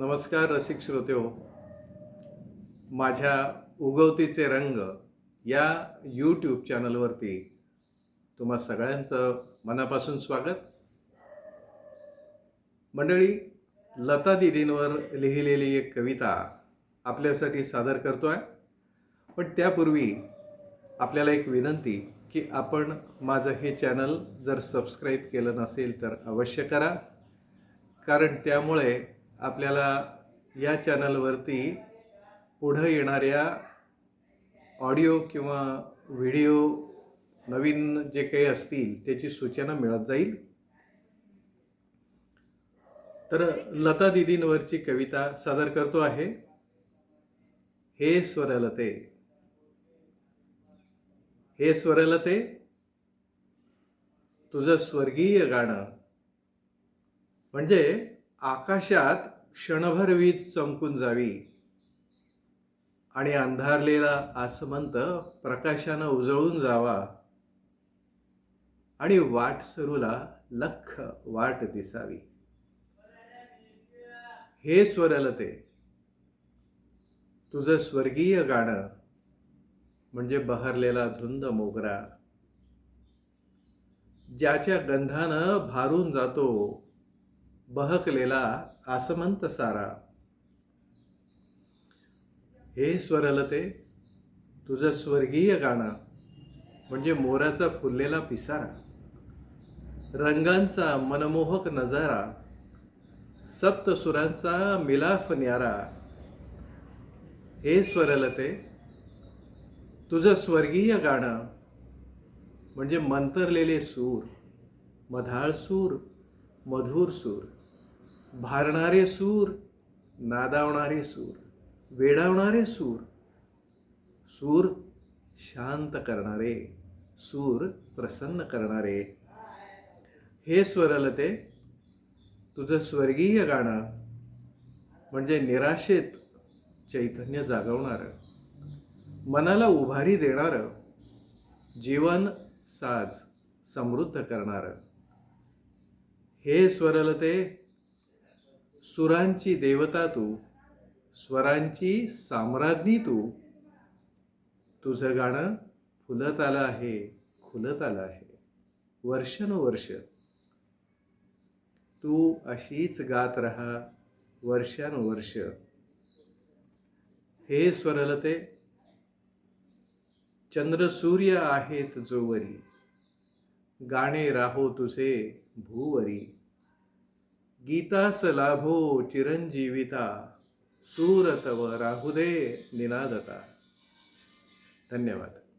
नमस्कार रसिक श्रोतेहो माझ्या उगवतीचे रंग या यूट्यूब चॅनलवरती तुम्हा सगळ्यांचं मनापासून स्वागत. मंडळी लता दिदींवर लिहिलेली एक कविता आपल्यासाठी सादर करतो आहे पण त्यापूर्वी आपल्याला एक विनंती की आपण माझं हे चॅनल जर सबस्क्राईब केलं नसेल तर अवश्य करा. कारण त्यामुळे आपल्याला या चॅनलवरती पुढं येणाऱ्या ऑडिओ किंवा व्हिडिओ नवीन जे काही असतील त्याची सूचना मिळत जाईल. तर लता दिदींवरची कविता सादर करतो आहे. हे स्वरलते. हे स्वरलते तुझं स्वर्गीय गाणं. म्हणजे आकाशात क्षणभर वीज चमकून जावी. आणि अंधारलेला आसमंत प्रकाशानं उजळून जावा. आणि वाट सरूला लख वाट दिसावी. हे स्वरलते. तुझं स्वर्गीय गाणं म्हणजे बहरलेला धुंद मोगरा. ज्याच्या गंधानं भारून जातो बहकलेला आसमंत सारा. हे स्वरलते तुझं स्वर्गीय गाणं म्हणजे मोराचा फुललेला पिसारा. रंगांचा मनमोहक नजारा सप्तसुरांचा मिलाफ न्यारा. हे स्वरलते तुझं स्वर्गीय गाणं म्हणजे मंतरलेले सूर मधाळ सूर मधुर सूर. भारणारे सूर नादावणारे सूर वेडावणारे सूर. सूर शांत करणारे सूर प्रसन्न करणारे. हे स्वरलते तुझं स्वर्गीय गाणं म्हणजे निराशेत चैतन्य जागवणारं. मनाला उभारी देणारं जीवन साज समृद्ध करणारं. हे स्वरलते सुरांची देवता तू स्वरांची साम्राज्ञी तू. तुझं गाणं फुलत आलं आहे खुलत आलं आहे. वर्षानुवर्ष. तू अशीच गात राहा वर्षानुवर्ष. हे स्वरलते चंद्र सूर्य आहेत जोवरी. गाणे राहो तुझे भूवरी. गीतास लाभो चिरंजीविता सूरतव राहुदे निनादता. धन्यवाद.